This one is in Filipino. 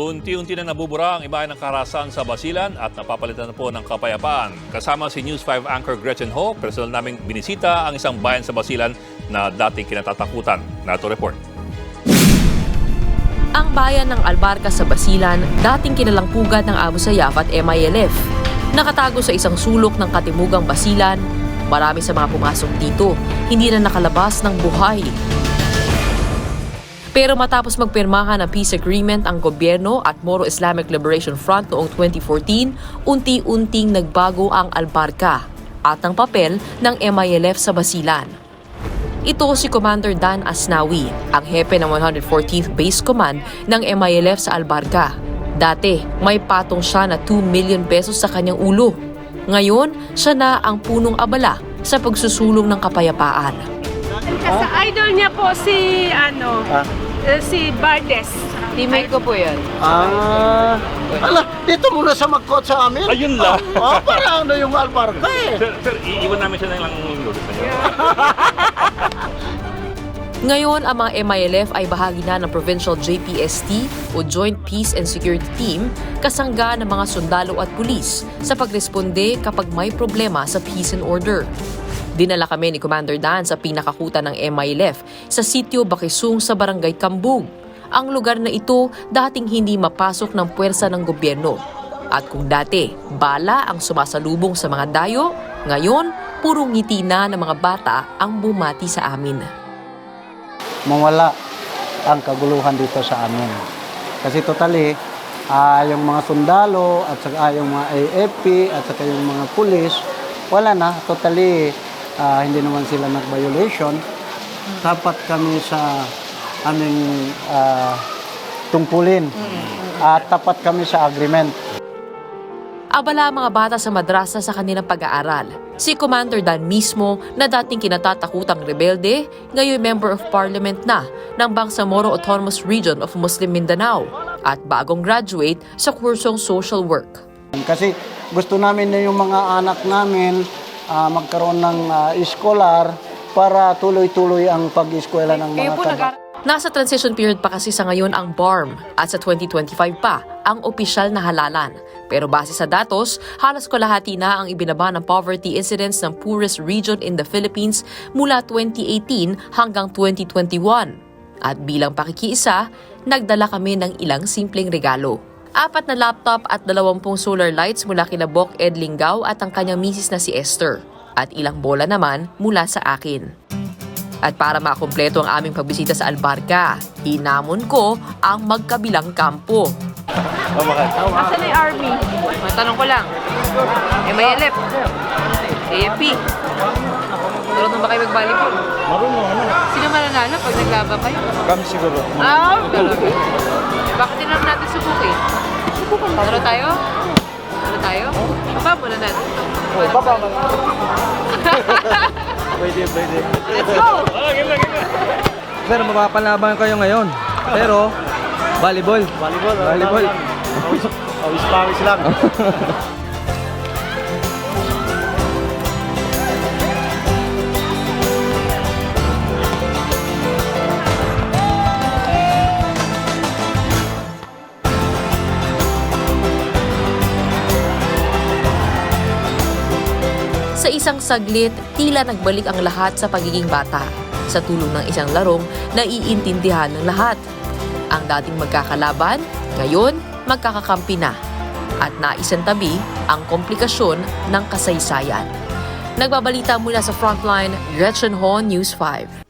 Unti-unti na nabubura ang iba ng karahasan sa Basilan at napapalitan na po ng kapayapaan. Kasama si News 5 anchor Gretchen Ho, personal naming binisita ang isang bayan sa Basilan na dating kinatatakutan. Nato report. Ang bayan ng Albarca sa Basilan, dating kinalangpugan ng Abu Sayyaf at MILF. Nakatago sa isang sulok ng katimugang Basilan, marami sa mga pumasok dito, hindi na nakalabas ng buhay. Pero matapos magpirmahan ng peace agreement ang gobyerno at Moro Islamic Liberation Front noong 2014, unti-unting nagbago ang Albarca at ang papel ng MILF sa Basilan. Ito si Commander Dan Asnawi, ang hepe ng 114th Base Command ng MILF sa Albarca. Dati, may patong siya na 2 million pesos sa kanyang ulo. Ngayon, siya na ang punong abala sa pagsusulong ng kapayapaan. Sa idol niya po si ano, eh, si Bardes. Teammate ko po yan. Ah, ala, dito muna sa magkot sa amin. Ayun lang. Oh, para ano yung albarka eh. Sir, sir, iiwan namin siya ng ilang minuto sa inyo. Ngayon, ang mga MILF ay bahagi na ng Provincial JPST o Joint Peace and Security Team kasangga ng mga sundalo at pulis sa pagresponde kapag may problema sa peace and order. Dinala kami ni Commander Dan sa pinakakuta ng MILF sa sitio Bakisung sa Barangay Kambug. Ang lugar na ito dating hindi mapasok ng puwersa ng gobyerno. At kung dati, bala ang sumasalubong sa mga dayo, ngayon, puro ngiti na ng mga bata ang bumati sa amin. Mawala ang kaguluhan dito sa amin. Kasi totally, ah, yung mga sundalo at saka yung mga AFP at saka yung mga pulis, wala na. Totally, ah, hindi naman sila nag-violation. Tapat kami sa aming ah, tungkulin. At tapat kami sa agreement. Abala ang mga bata sa madrasa sa kanilang pag-aaral. Si Commander Dan mismo na dating kinatatakutang rebelde, ngayon member of parliament na ng Bangsamoro Autonomous Region of Muslim Mindanao at bagong graduate sa kursong social work. Kasi gusto namin na yung mga anak namin ah, magkaroon ng ah, iskolar para tuloy-tuloy ang pag-eskwela ng mga kabataan. Nasa transition period pa kasi sa ngayon ang BARM at sa 2025 pa ang opisyal na halalan. Pero base sa datos, halos kalahati na ang ibinaba ng poverty incidence ng poorest region in the Philippines mula 2018 hanggang 2021. At bilang pakikiisa, nagdala kami ng ilang simpleng regalo. Apat na laptop at 20 solar lights mula kina Bok Ed Lingaw at ang kanyang misis na si Esther. At ilang bola naman mula sa akin. At para makumpleto ang aming pagbisita sa Albarca, hinamon ko ang magkabilang kampo. Asan na yung army? Matanong ko lang, MILF, AFP, marunong ba kayo mag-volleyball? Marunong ano? Sino mananalo pag naglaban kayo? Kami siguro. Ah, talaga. Bakit din naman natin subukin? Subukan ba? Taro tayo? Taro tayo? Baba muna natin. Oh, baba man. pwede, pwede. Let's go! Sir, mapapalaban kayo ngayon. Pero, volleyball. Volleyball. Volleyball. Awis-pawis lang. isang saglit, tila nagbalik ang lahat sa pagiging bata. Sa tulong ng isang larong, naiintindihan ng lahat. Ang dating magkakalaban, ngayon magkakakampi na. At naisantabi ang komplikasyon ng kasaysayan. Nagbabalita mula sa Frontline, Gretchen Ho, News 5.